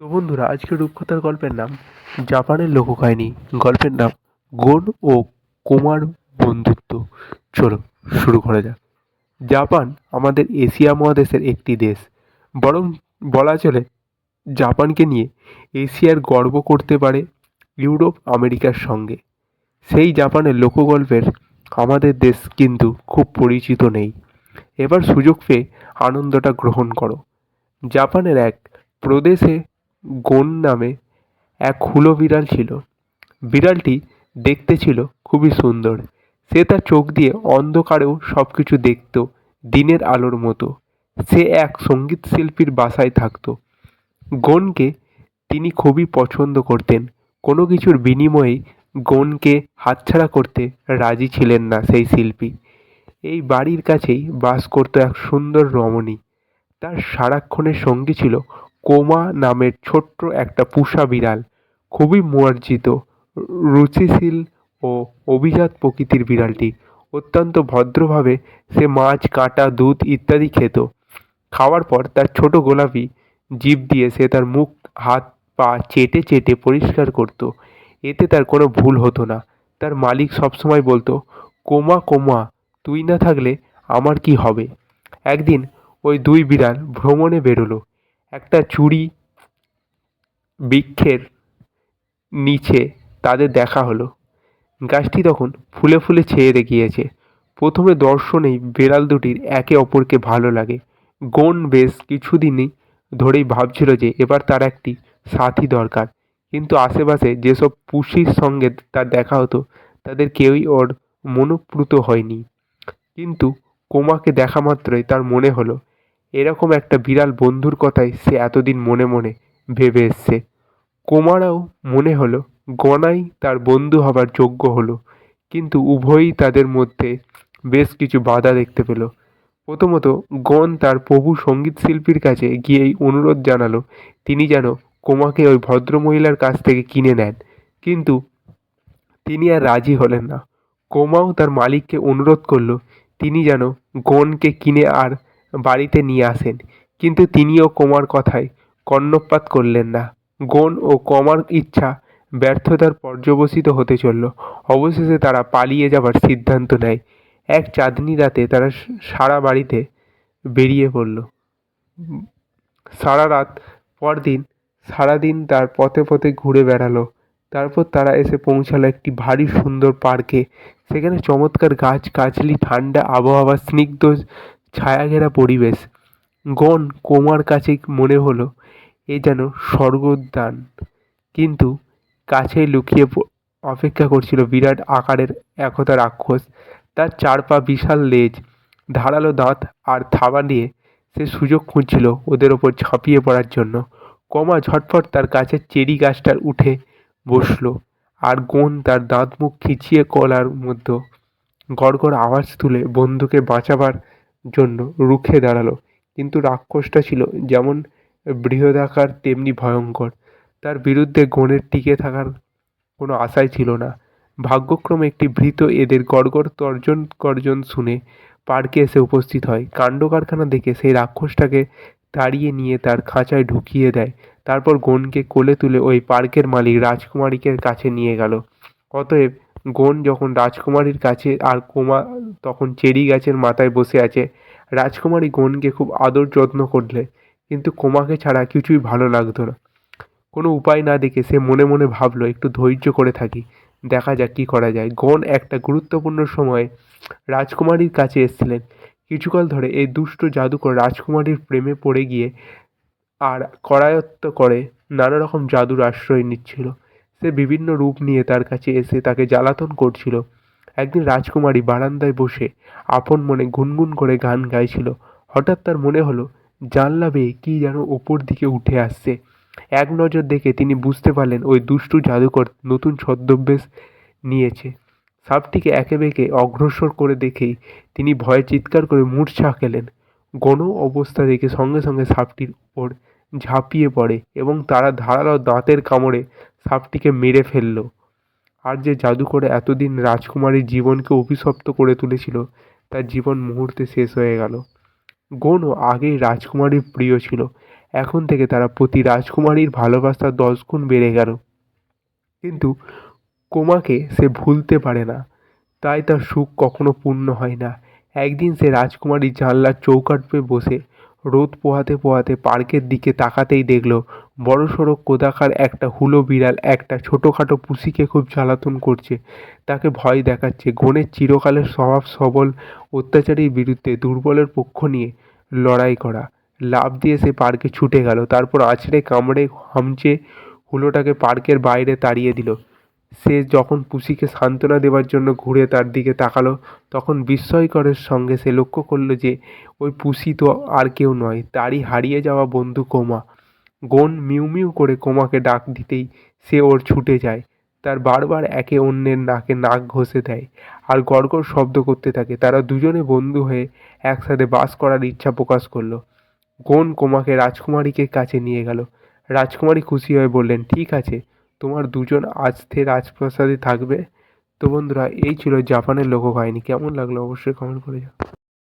তো বন্ধুরা আজকের রূপকথার গল্পের নাম জাপানের লোককাহিনী। গল্পের নাম গোন ও কোমার বন্ধুত্ব। চলো শুরু করা যাক। জাপান আমাদের এশিয়া মহাদেশের একটি দেশ। বরং বলা চলে, জাপানকে নিয়ে এশিয়ার গর্ব করতে পারে ইউরোপ, আমেরিকার সঙ্গে। সেই জাপানের লোকগল্পের আমাদের দেশ কিন্তু খুব পরিচিত নেই। এবার সুযোগ পেয়ে আনন্দটা গ্রহণ করো। জাপানের এক প্রদেশে গোন নামে এক হুলো বিড়াল ছিল। বিড়ালটি দেখতে ছিল খুবই সুন্দর। সে তার চোখ দিয়ে অন্ধকারেও সব কিছু দেখত, দিনের আলোর মতো। সে এক সংগীত শিল্পীর বাসায় থাকতো। গনকে তিনি খুবই পছন্দ করতেন। কোনো কিছুর বিনিময়েই গনকে হাতছাড়া করতে রাজি ছিলেন না সেই শিল্পী। এই বাড়ির কাছেই বাস করতো এক সুন্দর রমণী। তার সারাক্ষণের সঙ্গী ছিল কোমা নামের ছোট্ট একটা পুষা বিড়াল খুবই মার্জিত, রুচিশীল ও অভিজাত প্রকৃতির বিড়ালটি। অত্যন্ত ভদ্রভাবে সে মাছ, কাঁটা, দুধ ইত্যাদি খেত। খাওয়ার পর তার ছোট গোলাপি জিভ দিয়ে সে তার মুখ, হাত, পা চেটে চেটে পরিষ্কার করত। এতে তার কোনো ভুল হতো না। তার মালিক সবসময় বলতো, কোমা কোমা, তুই না থাকলে আমার কি হবে? একদিন ওই দুই বিড়াল ভ্রমণে বেরোলো। একটা চুড়ি বৃক্ষের নিচে তাদের দেখা হলো। গাছটি তখন ফুলে ফুলে ছেয়ে গিয়েছে প্রথমে দর্শনেই বেড়াল দুটির একে অপরকে ভালো লাগে। গন বেশ কিছুদিনই ধরেই ভাবছিল যে এবার তার একটি সাথী দরকার। কিন্তু আশেপাশে যেসব পুষির সঙ্গে তার দেখা হতো, তাদের কেউই ওর মনোপ্লুত হয়নি। কিন্তু কোমাকে দেখা মাত্রই তার মনে হলো এরকম একটা বিড়াল বন্ধুর কথাই সে এতদিন মনে মনে ভেবে এসছে। কোমারাও মনে হলো, গনাই তার বন্ধু হবার যোগ্য হলো, কিন্তু উভয়ই তাদের মধ্যে বেশ কিছু বাধা দেখতে পেল। প্রথমত, গন তার প্রভু সংগীত শিল্পীর কাছে গিয়েই অনুরোধ জানালো, তিনি যেন কোমাকে ওই ভদ্রমহিলার কাছ থেকে কিনে নেন। কিন্তু তিনি আর রাজি হলেন না। কোমাও তার মালিককে অনুরোধ করল, তিনি যেন গনকে কিনে আর বাড়িতে নিয়ে আসেন। কিন্তু তিনিও কোমার কথায় কর্ণপাত করলেন না। গন ও কমার ইচ্ছা ব্যর্থতার পর্যবসিত হতে চলল। অবশেষে তারা পালিয়ে যাবার সিদ্ধান্ত নেয়। এক চাঁদনি রাতে তারা সারা বাড়িতে বেরিয়ে পড়ল। সারা রাত, পরদিন, সারাদিন তার পথে পথে ঘুরে বেড়ালো। তারপর তারা এসে পৌঁছালো একটি ভারী সুন্দর পার্কে। সেখানে চমৎকার গাছ, গাছলি, ঠান্ডা আবহাওয়া, স্নিগ্ধ ছায়াঘেরা পরিবেশ। গণ কোমার কাছে মনে হলো, এ যেন স্বর্গোদ্যান। কিন্তু কাছে লুকিয়ে অপেক্ষা করছিল বিরাট আকারের একতা রাক্ষস। তার চার পা বিশাল লেজ, ধারালো দাঁত আর থাবা নিয়ে সে সুযোগ খুঁজছিল ওদের ওপর ঝাঁপিয়ে পড়ার জন্য। কমা ঝটফট তার কাছে চেরি গাছটার উঠে বসল আর গোন তার দাঁত মুখ খিচিয়ে কলার মধ্যে গড়গড় আওয়াজ তুলে বন্ধুকে বাঁচাবার জন্য রুখে দাঁড়াল। কিন্তু রাক্ষসটা ছিল যেমন বৃহদাকার তেমনি ভয়ঙ্কর। তার বিরুদ্ধে গণের টিকে থাকার কোনো আশাই ছিল না। ভাগ্যক্রমে একটি ভৃত এদের গড়গড় তর্জন গর্জন শুনে পার্কে এসে উপস্থিত হয়। কাণ্ড কারখানা দেখে সেই রাক্ষসটাকে তাড়িয়ে নিয়ে তার খাঁচায় ঢুকিয়ে দেয়। তারপর গনকে কোলে তুলে ওই পার্কের মালিক রাজকুমারীকে কাছে নিয়ে গেল। অতএব গন যখন রাজকুমারীর কাছে আর কোমা তখন চেরি গাছের মাথায় বসে আছে, রাজকুমারী গনকে খুব আদর যত্ন করলে, কিন্তু কোমাকে ছাড়া কিছুই ভালো লাগতো না। কোনো উপায় না দেখে সে মনে মনে ভাবলো, একটু ধৈর্য করে থাকি, দেখা যাক কী করা যায়। গন একটা গুরুত্বপূর্ণ সময়ে রাজকুমারীর কাছে এসছিলেন। কিছুকাল ধরে এই দুষ্ট জাদুকর রাজকুমারীর প্রেমে পড়ে গিয়ে আর করায়ত্ত করে নানা রকম জাদুর আশ্রয় নিচ্ছিল। সে বিভিন্ন রূপ নিয়ে তার কাছে এসে তাকে জ্বালাতন করছিল। একদিন রাজকুমারী বারান্দায় বসে আপন মনে গুনগুন করে গান গাইছিল। হঠাৎ তার মনে হলো, জানলা বেয়ে কী যেন ওপর দিকে উঠে আসছে। এক নজর দেখে তিনি বুঝতে পারলেন, ওই দুষ্টু জাদুকর নতুন ছদ্মবেশ নিয়েছে। সাপটিকে একে বেঁকে অগ্রসর করে দেখেই তিনি ভয়ে চিৎকার করে মূর্ছা খেলেন। গণ অবস্থা দেখে সঙ্গে সঙ্গে সাপটির উপর ঝাঁপিয়ে পড়ে এবং তারা ধারালো দাঁতের কামড়ে সাপটিকে মেরে ফেলল। আর যে জাদু করে এতদিন রাজকুমারীর জীবনকে অভিশপ্ত করে তুলেছিল, তার জীবন মুহূর্তে শেষ হয়ে গেল। গনও আগেই রাজকুমারীর প্রিয় ছিল। এখন থেকে তারা প্রতি রাজকুমারীর ভালোবাসা দশ গুণ বেড়ে গেল। কিন্তু কোমাকে সে ভুলতে পারে না। তাই তার সুখ কখনো পূর্ণ হয় না। একদিন সে রাজকুমারী জানলার চৌকাঠ পেয়ে বসে রোদ পোহাতে পোহাতে পার্কের দিকে তাকাতেই দেখল, বড়সড় কোদাকার একটা হুলো বিড়াল একটা ছোটোখাটো পুষিকে খুব জ্বালাতন করছে। তাকে ভয় দেখাচ্ছে। গণের চিরকালের স্বভাব সবল, অত্যাচারীর বিরুদ্ধে দুর্বলের পক্ষ নিয়ে লড়াই করা। লাফ দিয়ে সে পার্কে ছুটে গেল। তারপর আছড়ে কামড়ে হামচে হুলোটাকে পার্কের বাইরে তাড়িয়ে দিল। সে যখন পুষিকে সান্ত্বনা দেওয়ার জন্য ঘুরে তার দিকে তাকালো, তখন বিস্ময়করের সঙ্গে সে লক্ষ্য করল যে, ওই পুষি তো আর কেউ নয়, তারই হারিয়ে যাওয়া বন্ধু কোমা। গন মিউ মিউ করে কোমাকে ডাক দিতেই সে ওর ছুটে যায়। তার বারবার একে অন্যের নাকে নাক ঘষে দেয় আর গড়গড় শব্দ করতে থাকে। তারা দুজনে বন্ধু হয়ে একসাথে বাস করার ইচ্ছা প্রকাশ করল। গন কোমাকে রাজকুমারীকে কাছে নিয়ে গেল। রাজকুমারী খুশি হয়ে বললেন, ঠিক আছে। তোমার দুজন আজকে রাজপ্রাসাদে থাকবে। তো বন্ধুরা, এই ছিল জাপানের লোককাহিনী। কেমন লাগল অবশ্যই কমেন্ট করে জানাও।